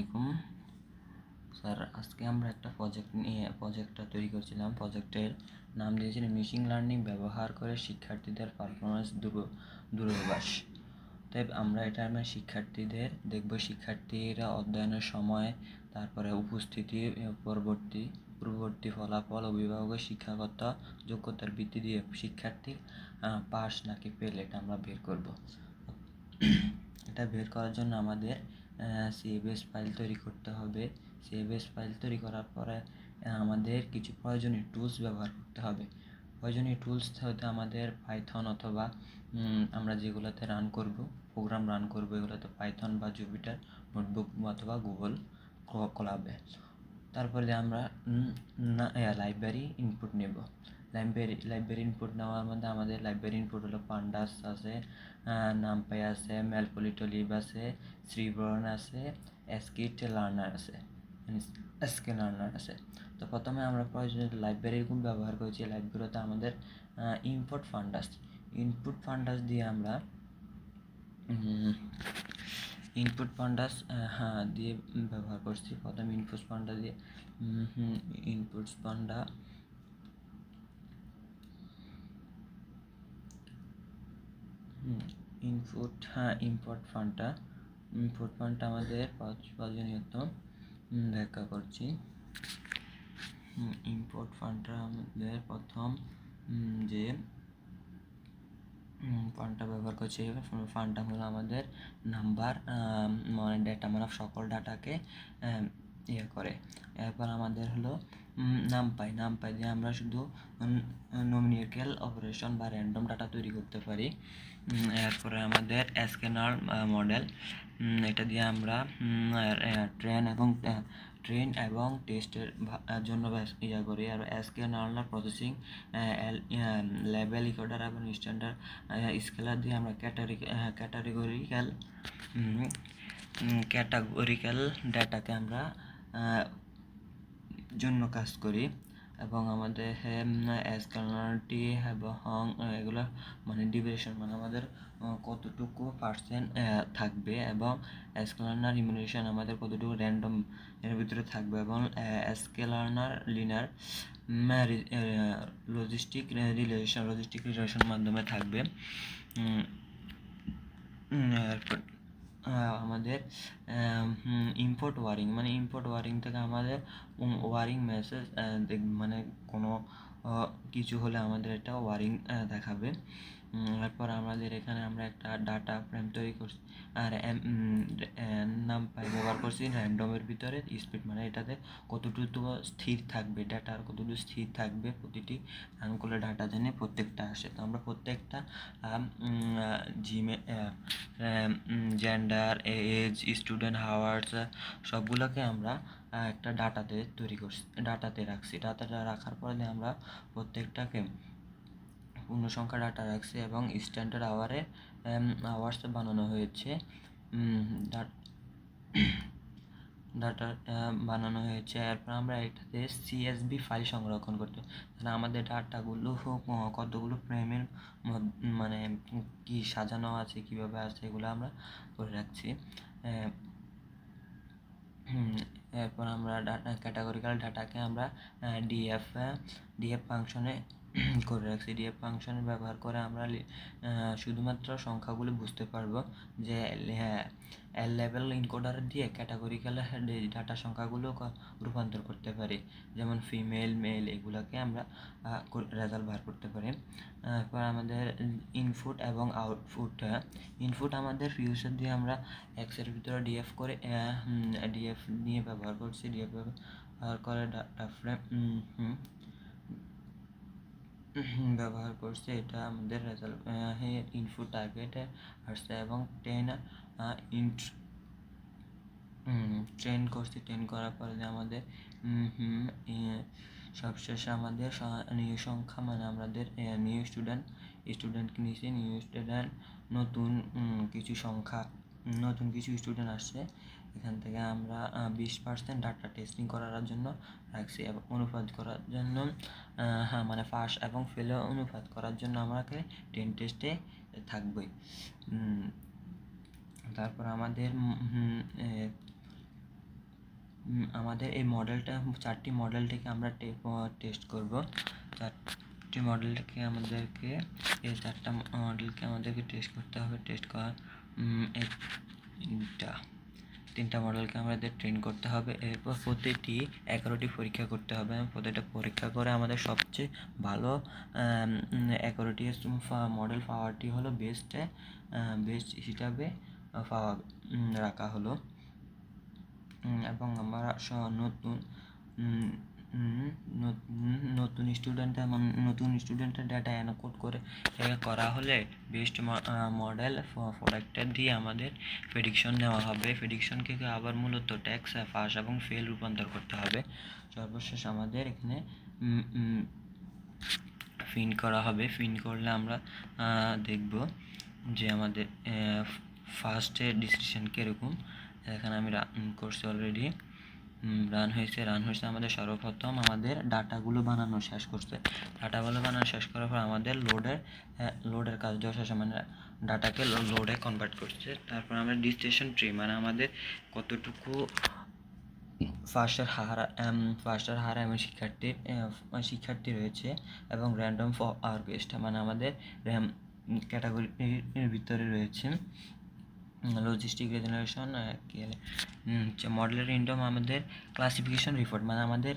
আলাইকুম। স্যার, আজকে আমরা একটা প্রজেক্ট নিয়ে প্রজেক্টটা তৈরি করছিলাম। প্রজেক্টের নাম দিয়েছিলাম মেশিন লার্নিং ব্যবহার করে শিক্ষার্থীদের পারফরমেন্স দূরভাষ তাই আমরা এটা আমরা শিক্ষার্থীদের দেখব। শিক্ষার্থীরা অধ্যয়নের সময়, তারপরে উপস্থিতি, পরবর্তী, পূর্ববর্তী ফলাফল, অভিভাবকের শিক্ষাগত যোগ্যতার ভিত্তি দিয়ে শিক্ষার্থী পাস নাকি ফেল এটা আমরা বের করব। এটা বের করার জন্য আমাদের সিএবিএস ফাইল তৈরি করতে হবে। সিএবিএস ফাইল তৈরি করার পরে আমাদের কিছু প্রয়োজনীয় টুলস ব্যবহার করতে হবে। প্রয়োজনীয় টুলস হতে আমাদের পাইথন অথবা আমরা যেগুলোতে রান করব প্রোগ্রাম রান করব, এগুলোতে পাইথন বা জুপিটার নোটবুক অথবা গুগল ক্লাবে তারপরে আমরা লাইব্রেরি ইনপুট নেব। লাইব্রেরি লাইব্রেরি ইনপুট নেওয়ার মধ্যে আমাদের লাইব্রেরি ইনপুট হলো পান্ডাস আছে নামপাই আছে ম্যালপলিটলিভ আছে শ্রীবরণ আছে এসকিট লার্নার আছে এসকে লার্নার আছে। তো প্রথমে আমরা প্রয়োজনীয় লাইব্রেরির গুণ ব্যবহার করেছি লাইব্রেরিতে আমাদের ইনপুট ফান্ডাস ইনপুট ফান্ডাস দিয়ে আমরা ইনপুট ফান্ডাস হ্যাঁ দিয়ে ব্যবহার করছি। প্রথম ইনপুট ফান্ডা দিয়ে ইনপুট ফান্ডা ইনপুট হ্যাঁ ইম্পোর্ট ফান্ডটা ইম্পোর্ট ফান্ডটা আমাদের পাঁচ প্রয়োজনীয়ত ব্যাখ্যা করছি। ইম্পোর্ট ফান্ডটা আমাদের প্রথম যে ফান্ডটা ব্যবহার করছি ফান্ডটা হলো আমাদের নাম্বার মানে ডেটা মানে সকল ডাটাকে ইয়ে করে। এরপর আমাদের হলো নাম পাই নাম পাই দিয়ে আমরা শুধু নমিনিক্যাল অপারেশন বা র্যান্ডম ডাটা তৈরি করতে পারি। এরপরে আমাদের এসকেনার মডেল এটা দিয়ে আমরা ট্রেন এবং ট্রেন এবং টেস্টের জন্য ইয়া করি। আর SK learner processing level encoder এবং স্ট্যান্ডার্ড স্কেলার দিয়ে আমরা ক্যাটারি ক্যাটাগরিক্যাল ক্যাটাগরিক্যাল ডাটাকে আমরা জন্য কাজ করি এবং আমাদের এসকালারটি এবং এগুলো মানে ডিভিয়েশন মানে আমাদের কতটুকু পার্সেন্ট থাকবে এবং এসকেলারনার ইমিউনেশন আমাদের কতটুকু র্যান্ডম এর ভিতরে থাকবে এবং এসকেলারনার linear logistic regression logistic regression মাধ্যমে থাকবে। আমাদের ইম্পোর্ট ওয়ারিং মানে ইম্পোর্ট ওয়ারিং থেকে আমাদের ওয়ারিং মেসেজ মানে কোনো কিছু হলে আমাদের এটা ওয়ারিং দেখাবে। এরপর আমাদের এখানে আমরা একটা ডাটা ফ্রেম তৈরি করছি। আর নাম পাই, ব্যবহার করছি র্যান্ডমের ভিতরে স্পিড মানে এটাতে কতটুকু স্থির থাকবে ডাটা আর কতটুকু স্থির থাকবে প্রতিটি রান করলে ডাটা জেনে প্রত্যেকটা আসে। তো আমরা প্রত্যেকটা জিমে জেন্ডার এজ স্টুডেন্ট হাওয়ার্স সবগুলোকে আমরা একটা ডাটাতে তৈরি করছি ডাটাতে রাখছি। ডাটাটা রাখার পরে আমরা প্রত্যেকটাকে পূর্ণ সংখ্যা ডাটা রাখছি এবং স্ট্যান্ডার্ড আওয়ারে আওয়ার্স বানানো হয়েছে। ডাটা বানানো হয়েছে। এরপর আমরা এটাতে সিএসবি ফাইল সংরক্ষণ করতে তাহলে আমাদের ডাটাগুলো কতগুলো ফ্রেমের মানে কি সাজানো আছে, কীভাবে আছে, এগুলো আমরা করে রাখছি। এরপর আমরা ডাটা ক্যাটাগরিক্যাল ডাটাকে আমরা ডিএফ ডিএফ ফাংশনে করে রাখছি ডিএফ ফাংশন ব্যবহার করে আমরা শুধুমাত্র সংখ্যাগুলো বুঝতে পারব। যে হ্যাঁ এল লেভেল ইনকোডার দিয়ে ক্যাটাগরিক্যাল ডাটা সংখ্যাগুলো রূপান্তর করতে পারি। যেমন ফিমেল মেল এগুলোকে আমরা রেজাল্ট বার করতে পারি। তারপর আমাদের ইনপুট এবং আউটপুট ইনপুট আমাদের ফিউচার দিয়ে আমরা এক্সের ভিতরে ডিএফ করে ডিএফ নিয়ে ব্যবহার করছি। ডিএফ ব্যবহার করে ডাটা ফ্রেম ব্যবহার করছে। এটা আমাদের রেজাল্ট ইনপুট টার্গেটে আসছে এবং টেন ইন্ট ট্রেন করছি। ট্রেন করার পরে যে আমাদের সবশেষে আমাদের নিউ সংখ্যা মানে আমাদের নিউ স্টুডেন্ট স্টুডেন্টকে নিয়েছি। নিউ স্টুডেন্ট নতুন কিছু সংখ্যা, নতুন কিছু স্টুডেন্ট আসছে। এখান থেকে আমরা বিশ পার্সেন্ট ডাটা টেস্টিং করার জন্য রাখছি এবং অনুপাত করার জন্য হ্যাঁ মানে পাস এবং ফেলে অনুপাত করার জন্য আমাকে টেন টেস্টে থাকবই তারপর আমাদের আমাদের এই মডেলটা চারটি মডেল থেকে আমরা টেস্ট করব। চারটি মডেল থেকে আমাদেরকে এই চারটা মডেলকে আমাদেরকে টেস্ট করতে হবে। টেস্ট উম, এই তিনটা মডেলকে আমাদের ট্রেন করতে হবে। এরপর প্রতিটি এগারোটি পরীক্ষা করতে হবে। প্রতিটা পরীক্ষা করে আমাদের সবচেয়ে ভালো এগারোটি মডেল পাওয়ারটি হলো বেস্ট বেস্ট হিসাবে পাওয়া রাখা হলো। এবং আমরা নতুন নতুন নতুন স্টুডেন্ট নতুন স্টুডেন্টের ডাটা অ্যানকোড করে করা হলে বেস্ট মডেল প্রোডাক্টের দিয়ে আমাদের প্রেডিকশন নেওয়া হবে। প্রেডিকশনকে আবার মূলত ট্যাক্স পাস এবং ফেল রূপান্তর করতে হবে। সর্বশেষ আমাদের এখানে ফিন করা হবে। ফিন করলে আমরা দেখব যে আমাদের ফার্স্টে ডিসিশন কীরকম। এখানে আমি করছি অলরেডি রান হয়েছে রান হয়েছে আমাদের সর্বপ্রথম আমাদের ডাটাগুলো বানানো শেষ করছে। ডাটাগুলো বানানো শেষ করার পর আমাদের লোডের লোডের কাজ শেষে মানে ডাটাকে লোডে কনভার্ট করছে। তারপর আমরা ডিস্টেশন ট্রি মানে আমাদের কতটুকু ফার্স্টের হার ফার্স্টের হার এবং শিক্ষার্থীর শিক্ষার্থী রয়েছে এবং র্যান্ডম ফর আর্কেস্ট মানে আমাদের ক্যাটাগরির ভিতরে রয়েছে। লজিস্টিক জেনারেশন মডেলের ইনডম আমাদের ক্লাসিফিকেশন রিপোর্ট মানে আমাদের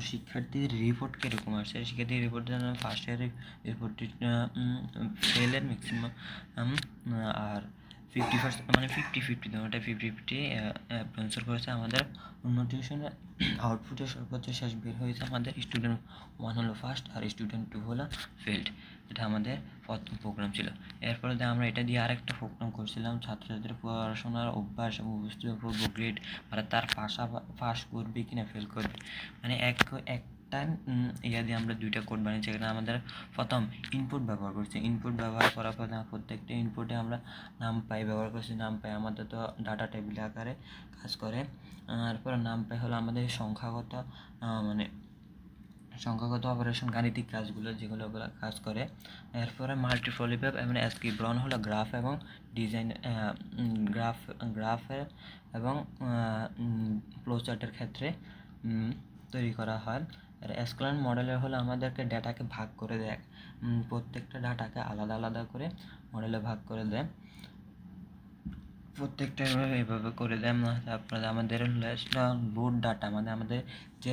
শিক্ষার্থীর রিপোর্ট কীরকম আসছে? শিক্ষার্থীর রিপোর্ট যেন ফার্স্ট ইয়ারের রিপোর্টটি ফেলের ম্যাক্সিমাম আর ফিফটি পার্সেন্ট মানে ফিফটি ফিফটি ওটা ফিফটি ফিফটি অ্যান্সার করেছে আমাদের টিউশনে আউটপুটের সর্বোচ্চ শেষ বের হয়েছে আমাদের স্টুডেন্ট ওয়ান হলো ফার্স্ট আর স্টুডেন্ট টু হলো ফেল্ড এটা আমাদের প্রথম প্রোগ্রাম ছিল। এরপরে আমরা এটা দিয়ে আরেকটা প্রোগ্রাম করছিলাম, ছাত্রছাত্রীর পড়াশোনার অভ্যাস উপস্থিত পূর্ব গ্রেড মানে তার পাশা পাস করবে কিনা ফেল করবে। মানে এক একটা উম, ইয়া দিয়ে আমরা দুইটা কোড বানিয়েছি। এখানে আমাদের প্রথম ইনপুট ব্যবহার করছি। ইনপুট ব্যবহার করার পর প্রত্যেকটা ইনপুটে আমরা নাম পাই ব্যবহার করছি। নাম পাই আমাদের তো ডাটা টেবিল আকারে কাজ করে। তারপর নাম পাই হলো আমাদের সংখ্যাগত মানে সংখ্যাগত অপারেশন গাণিতিক কাজগুলো যেগুলো ওগুলো কাজ করে। এরপরে মাল্টিফলিপ্যাপ এবং এসকি ব্রন হলো গ্রাফ এবং ডিজাইন গ্রাফ গ্রাফের এবং ফ্লোচার্টের ক্ষেত্রে তৈরি করা হয়। আর এসকলান মডেলের হলো আমাদেরকে ডেটাকে ভাগ করে দেয়। প্রত্যেকটা ডাটাকে আলাদা আলাদা করে মডেলে ভাগ করে দেয়। প্রত্যেকটা এভাবে এভাবে করে দেয়। তারপরে আমাদের লোড ডাটা মানে আমাদের যে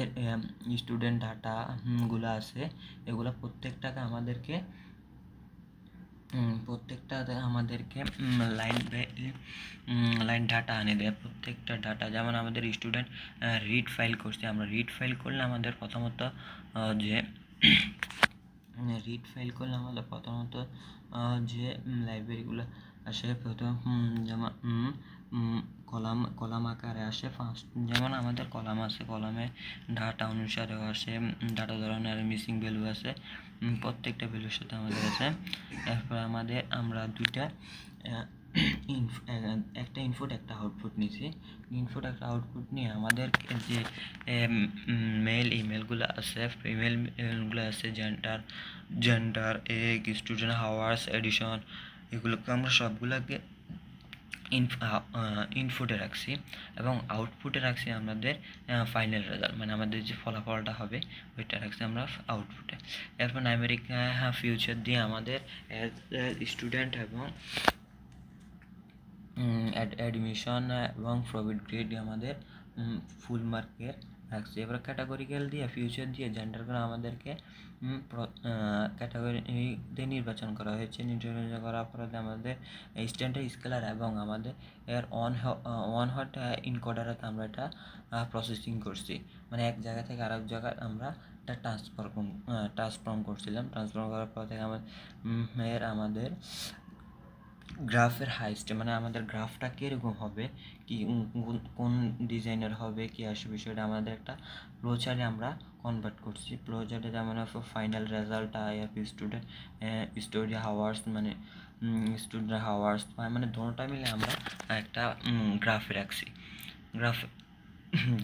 স্টুডেন্ট ডাটাগুলো আছে, এগুলো প্রত্যেকটাকে আমাদেরকে উম, প্রত্যেকটা আমাদেরকে লাইন লাইন ডাটা আনে দেয়। প্রত্যেকটা ডাটা যেমন আমাদের স্টুডেন্ট রিড ফাইল করছে। আমরা রিড ফাইল করলে আমাদের প্রথমত যে রিড ফাইল করলে আমাদের প্রথমত যে লাইব্রেরিগুলো আসে প্রথম যেমন কলাম কলাম আকারে আসে ফার্স্ট যেমন আমাদের কলাম আছে, কলামে ডাটা অনুসারেও আসে ডাটা ধরনের মিসিং ভ্যালু আছে প্রত্যেকটা ভ্যালুর সাথে আমাদের আছে। এরপর আমাদের, আমরা দুইটা একটা ইনপুট একটা আউটপুট নিয়েছি ইনপুট একটা আউটপুট নিয়ে আমাদের যে মেল ইমেলগুলো আছে ইমেলগুলো আছে gender gender age student hours edition এগুলোকে আমরা সবগুলোকে ইনপুটে রাখছি এবং আউটপুটে রাখছি আমাদের ফাইনাল রেজাল্ট মানে আমাদের যে ফলাফলটা হবে, ওইটা রাখছি আমরা আউটপুটে এরপর আমেরিকা ফিউচার দিয়ে আমাদের স্টুডেন্ট এবং অ্যাডমিশন এবং প্রফিট গ্রেড আমাদের ফুল মার্কের রাখছি এবার ক্যাটাগরিক্যাল দিয়ে ফিউচার দিয়ে জেন্ডারগুলো আমাদেরকে ক্যাটাগরিতে নির্বাচন করা হয়েছে। নির্বাচন করার পরে আমাদের স্ট্যান্ডার্ড স্কেলার এবং আমাদের এর অন ওয়ান হট ইনকোডারেতে আমরা এটা প্রসেসিং করছি। মানে এক জায়গা থেকে আরেক জায়গায় আমরা এটা ট্রান্সফার ট্রান্সফর্ম করছিলাম। ট্রান্সফর্ম করার পর থেকে আমাদের এর আমাদের গ্রাফের হাইস্টে মানে আমাদের গ্রাফটা কীরকম হবে, কি কোন- ডিজাইনের হবে, কি আসবে বিষয়টা আমাদের একটা ফ্লোচারে আমরা কনভার্ট করছি। ফ্লোচারে যেমন final result IF student study hours মানে স্টুডেন্ট হাওয়ার্স মানে দোনোটা মিলে আমরা একটা গ্রাফে রাখছি। গ্রাফ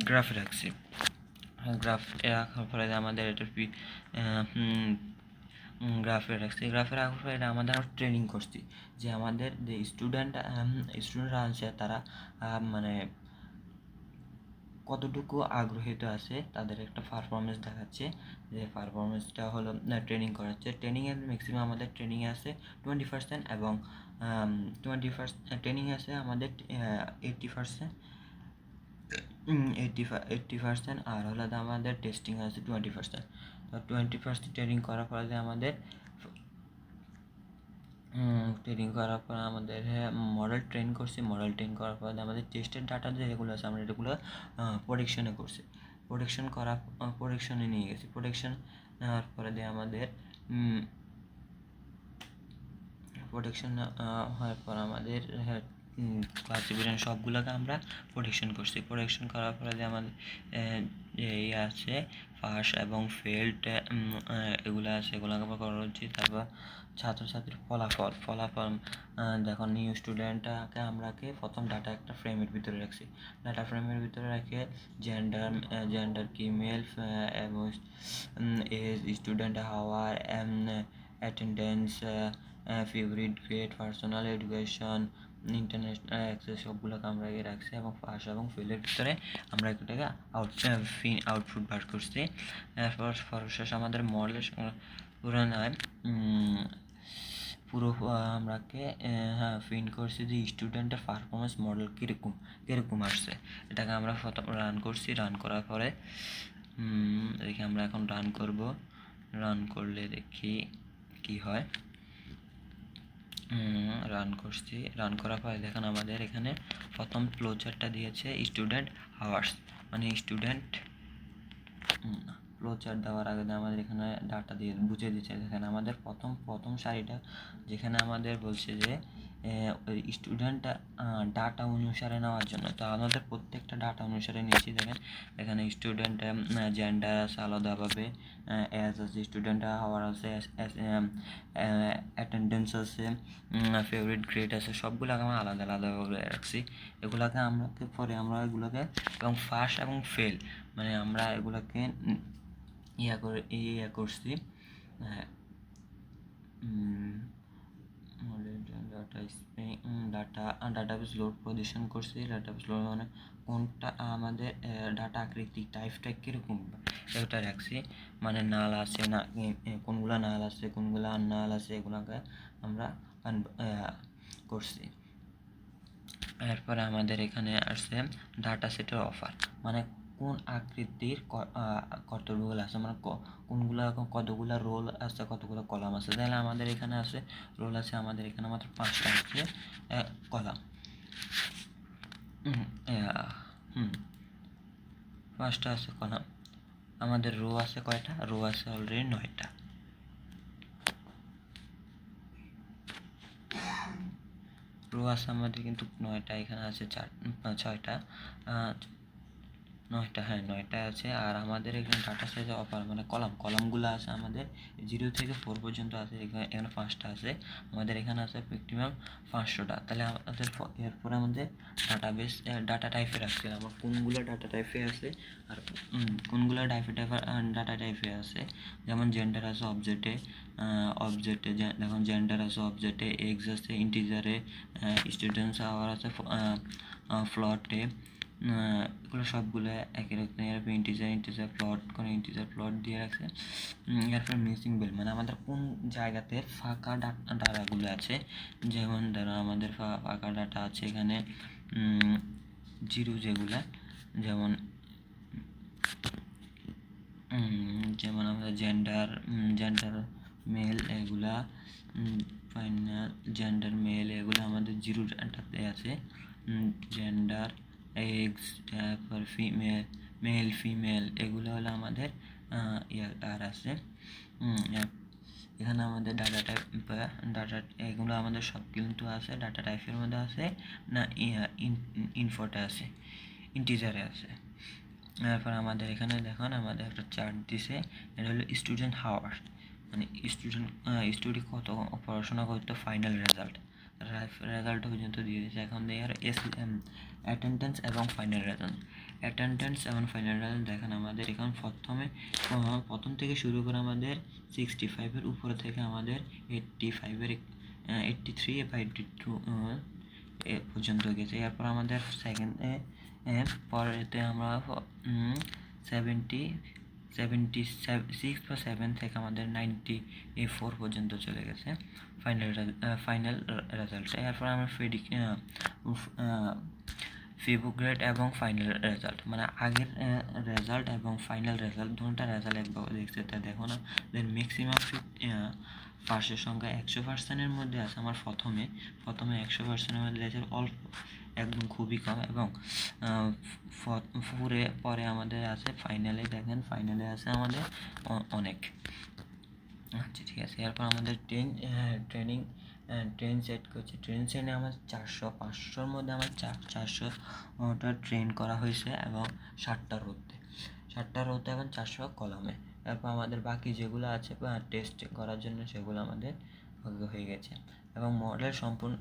গ্রাফে রাখছি। গ্রাফ রাখার ফলে আমাদের এটা গ্রাফে রাখছি গ্রাফে রাখার পরে এটা আমাদের ট্রেনিং করছি। যে আমাদের যে স্টুডেন্ট স্টুডেন্টরা আছে, তারা মানে কতটুকু আগ্রহীত আছে, তাদের একটা পারফরমেন্স দেখাচ্ছে। যে পারফরমেন্সটা হলো ট্রেনিং করাচ্ছে। ট্রেনিংয়ের ম্যাক্সিমাম আমাদের ট্রেনিংয়ে আছে টোয়েন্টি পার্সেন্ট এবং টোয়েন্টি ফার্স্ট ট্রেনিং আছে আমাদের eighty percent eighty eighty percent আর হলো আমাদের টেস্টিং আছে twenty percent twenty percent trading করার ফলে আমাদের ট্রেনিং করার পর আমাদের মডেল ট্রেন করছি মডেল ট্রেন করার পর আমাদের টেস্টের ডাটা যে যেগুলো আছে, আমরা এগুলো প্রোডাকশনে করছি। প্রোডাকশন করা প্রোডাকশনে নিয়ে গেছি। প্রোডাকশন নেওয়ার পরে দিয়ে আমাদের প্রোডাকশন হওয়ার পর আমাদের ক্লাসিফিকেশন সবগুলোকে আমরা প্রোডাকশন করছি। প্রোডাকশন করার পরে যে আমাদের এই আছে, পাস এবং ফেল্ড এগুলো আছে, এগুলোকে আমরা করা উচিত তারপর ছাত্রছাত্রীর ফলাফল। ফলাফল দেখো নিউ স্টুডেন্টটাকে আমরাকে প্রথম ডাটা একটা ফ্রেমের ভিতরে রাখছি। ডাটা ফ্রেমের ভিতরে রেখে জেন্ডার জেন্ডার কি মেল এবং age student hour attendance favourite grade personal education international access সবগুলোকে আমরা এ রাখছি এবং পাস এবং ফেলের ভিতরে আমরা এটাকে আউট ফিন আউটপুট বার করছি। সর্বশেষ আমাদের মডেলের তুলনায় পুরো আমরাকে হ্যাঁ ফিন করছি যে স্টুডেন্টের পারফরমেন্স মডেল কীরকম কীরকম আসছে। এটাকে আমরা রান করছি রান করার পরে দেখি আমরা এখন রান করব। রান করলে দেখি কি হয়। রান করছি। রান করার পরে দেখেন আমাদের এখানে প্রথম ফ্লোচারটা দিয়েছে স্টুডেন্ট আওয়ার্স মানে স্টুডেন্ট ফ্লোচার দেওয়ার আগে আমাদের এখানে ডাটা দিয়ে বুঝিয়ে দিচ্ছে দেখেন আমাদের প্রথম প্রথম সারিটা যেখানে আমাদের বলছে যে স্টুডেন্ট ডাটা অনুসারে নেওয়ার জন্য। তো আমাদের প্রত্যেকটা ডাটা অনুসারে নিয়েছি, দেখেন। এখানে স্টুডেন্ট জেন্ডার আছে আলাদাভাবে অ্যাজ আছে স্টুডেন্ট হাওয়ার আছে অ্যাটেন্ডেন্স আছে ফেভারিট গ্রেড আছে, সবগুলোকে আমরা আলাদা আলাদাভাবে রাখছি। এগুলোকে আমরা পরে আমরা এগুলোকে, এবং ফার্স্ট এবং ফেল মানে আমরা এগুলোকে ইয়া করে, ইয়া করছি data data database load position করছি। ডাটাবেস লোড মানে কোনটা আমাদের ডাটা আকৃতি টাইপটা কীরকম? এটা রাখছি। মানে নাল আছে, না কোনগুলা নাল আছে, কোনগুলা নাল আছে, এগুলোকে আমরা করছি। এরপরে আমাদের এখানে আসছে ডাটা সেটের অফার মানে কোন আকৃতির কতগুলো আছে মানে কোনগুলা, কতগুলা রোল আছে, কতগুলো কলাম আছে? তাহলে আমাদের এখানে আছে, রোল আছে আমাদের এখানে মাত্র পাঁচটা আছে কলাম। হুম। পাঁচটা আছে কলাম। আমাদের রো আছে কয়টা? রো আছে অলরেডি নয়টা। রো আছে আমাদের কিন্তু নয়টা, এখানে আছে চার ছয়টা। নয়টা হ্যাঁ নয়টা আছে। আর আমাদের এখানে ডাটা সাইজ অফার মানে কলাম কলামগুলো আছে আমাদের জিরো থেকে ফোর পর্যন্ত আছে, এখানে এখানে পাঁচটা আছে। আমাদের এখানে আছে ম্যাক্সিমাম পাঁচশোটা। তাহলে আমাদের এরপরে আমাদের ডাটা বেস ডাটা টাইপে রাখছে আমার কোনগুলো ডাটা টাইপে আছে আর কোনগুলো টাইপে টাইপে ডাটা টাইপে আছে? যেমন জেন্ডার আছে অবজেক্টে অবজেক্টে দেখুন জেন্ডার আছে অবজেক্টে এক্স আছে ইন্টিজারে স্টুডেন্টস আওয়ার আছে ফ্লটে এগুলো সবগুলো একই রকম এরপর ইন্টিজার ইন্টিজার প্লট করে ইন্টিজার প্লট দিয়ে রাখছে। এরপর মিসিং বেল মানে আমাদের কোন জায়গাতে ফাঁকা ডাটা ডাটাগুলো আছে? যেমন ধরো আমাদের ফাঁকা ডাটা আছে এখানে জিরো যেগুলো, যেমন যেমন আমাদের জেন্ডার জেন্ডার মেল এগুলা ফাইনাল জেন্ডার মেল এগুলো আমাদের জিরো ডাটাতে আছে। জেন্ডার এক্স তারপর ফিমেল মেল ফিমেল এগুলো হলো আমাদের আর আছে এখানে আমাদের ডাটা টাইপ ডাটা এগুলো আমাদের সব কিন্তু আছে ডাটা টাইপের মধ্যে আছে, না ইনফোতে আছে ইন্টিজারে আছে, তারপর আমাদের এখানে দেখুন, আমাদের একটা চার্ট দিছে, এটা হলো স্টুডেন্ট হাওয়ার মানে স্টুডেন্ট স্টুডেন্ট কত, পড়াশোনা করতো ফাইনাল রেজাল্ট রেজাল্ট পর্যন্ত দিয়ে দিয়েছে। এখন দিয়ে আর এস অ্যাটেন্ডেন্স এবং ফাইনাল রেজাল্ট অ্যাটেন্ডেন্স এবং ফাইনাল রেজাল্ট দেখেন আমাদের এখন প্রথমে, প্রথম থেকে শুরু করে আমাদের সিক্সটি ফাইভের উপরে থেকে আমাদের এইট্টি ফাইভের এইট্টি থ্রি বা এইট্টি টু এ পর্যন্ত গেছে। এরপর আমাদের সেকেন্ডে পরেতে আমরা সেভেন্টি সেভেন্টি সিক্স বা সেভেন থেকে আমাদের নাইনটি ফোর পর্যন্ত চলে গেছে ফাইনাল ফাইনাল রেজাল্ট এরপর আমরা ফিডিক ফিবু এবং ফাইনাল রেজাল্ট মানে আগের রেজাল্ট এবং ফাইনাল রেজাল্ট দুটা রেজাল্ট একবার দেখছে। তা দেখো না দেন ম্যাক্সিমাম পাশের সংখ্যা একশো পার্সেন্টের মধ্যে আছে, আমার প্রথমে। প্রথমে একশো পার্সেন্টের মধ্যে আছে, অল্প একদম খুবই কম এবং পুরে পরে আমাদের আছে ফাইনালে দেখেন ফাইনালে আছে আমাদের অনেক। আচ্ছা ঠিক আছে, এরপর আমাদের ট্রেন ট্রেনিং ট্রেন সেট করছে। ট্রেন সেটে আমার চারশো, পাঁচশোর মধ্যে আমার চার, চারশো ওটা ট্রেন করা হয়েছে এবং ষাটটা রোদে। ষাটটা রোদে এখন চারশো কলমে। এরপর আমাদের বাকি যেগুলো আছে টেস্ট করার জন্য সেগুলো আমাদের হয়ে গেছে। এবং মডেল সম্পূর্ণ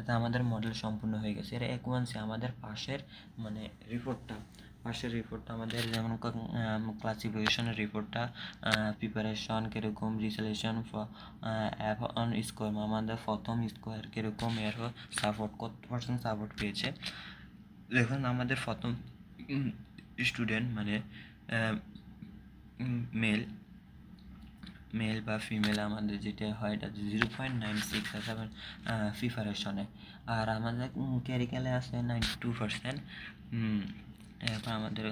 এটা আমাদের মডেল সম্পূর্ণ হয়ে গেছে। এর এক ওয়ান্সে আমাদের পাশের মানে রিপোর্টটা পাশের রিপোর্টটা আমাদের যেমন ক্লাসিফিকেশনের রিপোর্টটা প্রিপারেশন কীরকম রিসলেশন অ্যাপ অন স্কোয়ার আমাদের প্রথম স্কোয়ার কীরকম, এর সাপোর্ট কত পার্সেন্ট সাপোর্ট পেয়েছে। দেখুন, আমাদের প্রথম স্টুডেন্ট মানে মেল মেল বা ফিমেল আমাদের যেটা হয়, এটা জিরো পয়েন্ট নাইন সিক্স আছে প্রিপারেশনে আর আমাদের ক্যারিক্যালে আছে নাইনটি টু পার্সেন্ট এরপর আমাদের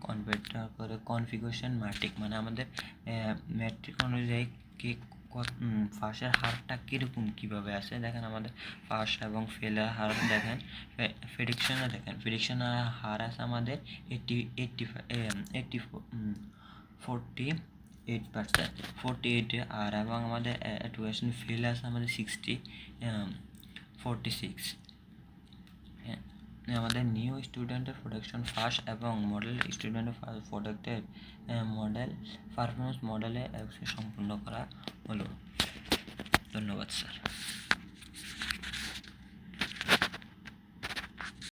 কনভার্ট করে কনফিগারেশন ম্যাট্রিক মানে আমাদের ম্যাট্রিক অনুযায়ী কি ফাঁসের হারটা কীরকম কীভাবে আসে দেখেন আমাদের ফাঁস এবং ফেলের হার দেখেন প্রেডিকশনে দেখেন প্রেডিকশনের হার আছে আমাদের eighty eighty eighty forty eight percent forty এইটে আর এবং আমাদের এডুকেশন ফেল আছে আমাদের সিক্সটি ফোরটি সিক্স আমাদের নিউ স্টুডেন্টের প্রোডাকশন ফার্স্ট এবং মডেল স্টুডেন্টের প্রোডাক্টের মডেল পারফরমেন্স মডেলে সম্পূর্ণ করা হলো। ধন্যবাদ স্যার